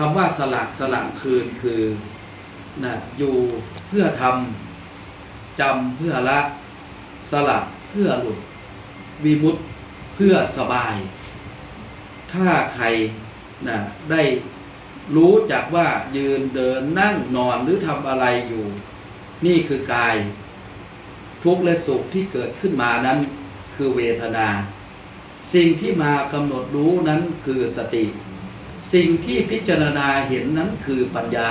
คำว่าสละสละคืนคือนะอยู่เพื่อทำจำเพื่อละสละเพื่อหลุดวิมุตเพื่อสบาย ถ้าใครนะได้รู้จักว่ายืนเดินนั่งนอนหรือทำอะไรอยู่ นี่คือกาย ทุกข์และสุขที่เกิดขึ้นมานั้นคือเวทนา สิ่งที่มากำหนดรู้นั้นคือสติ สิ่งที่พิจารณาเห็นนั้นคือปัญญา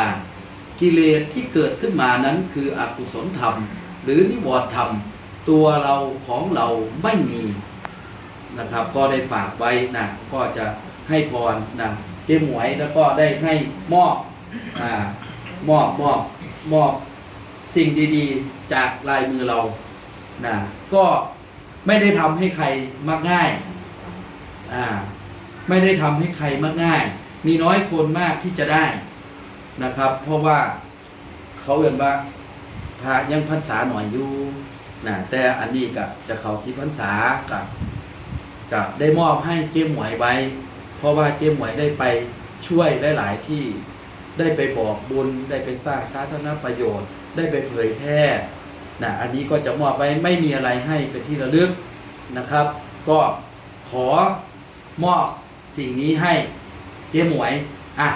กิเลสที่เกิดขึ้นมานั้นคืออกุศลธรรม หรือนิวรธรรม ตัวเราของเราไม่มีนะครับ ก็ได้ฝากไว้นะก็จะให้พรนะเจ๊หมวยแล้วก็ได้ให้มอบอ่ามอบมอบมอบสิ่งดีๆ จากลายมือเรานะก็ไม่ได้ทำให้ใครมักง่ายอ่าไม่ได้ทำให้ใครมักง่าย มีน้อยคนมากที่จะได้นะครับ เพราะว่าเขาเอ่นว่าพระยังพรรษาหน่อยอยู่นะแต่อันนี้ก็จะเขาสิพรรษากับกับได้มอบให้เจ๊หมวยไว้ เพราะว่าเจ๊หมวยได้ไปช่วยได้หลายที่ได้ไปบอกบุญ ได้ไปสร้างสาธารณประโยชน์ ได้ไปเผยแพร่นะอันนี้ก็จะมอบไว้ไม่มีอะไรให้เป็นที่ระลึกนะครับ ก็ขอมอบสิ่งนี้ให้ เจ๊หมวย อะ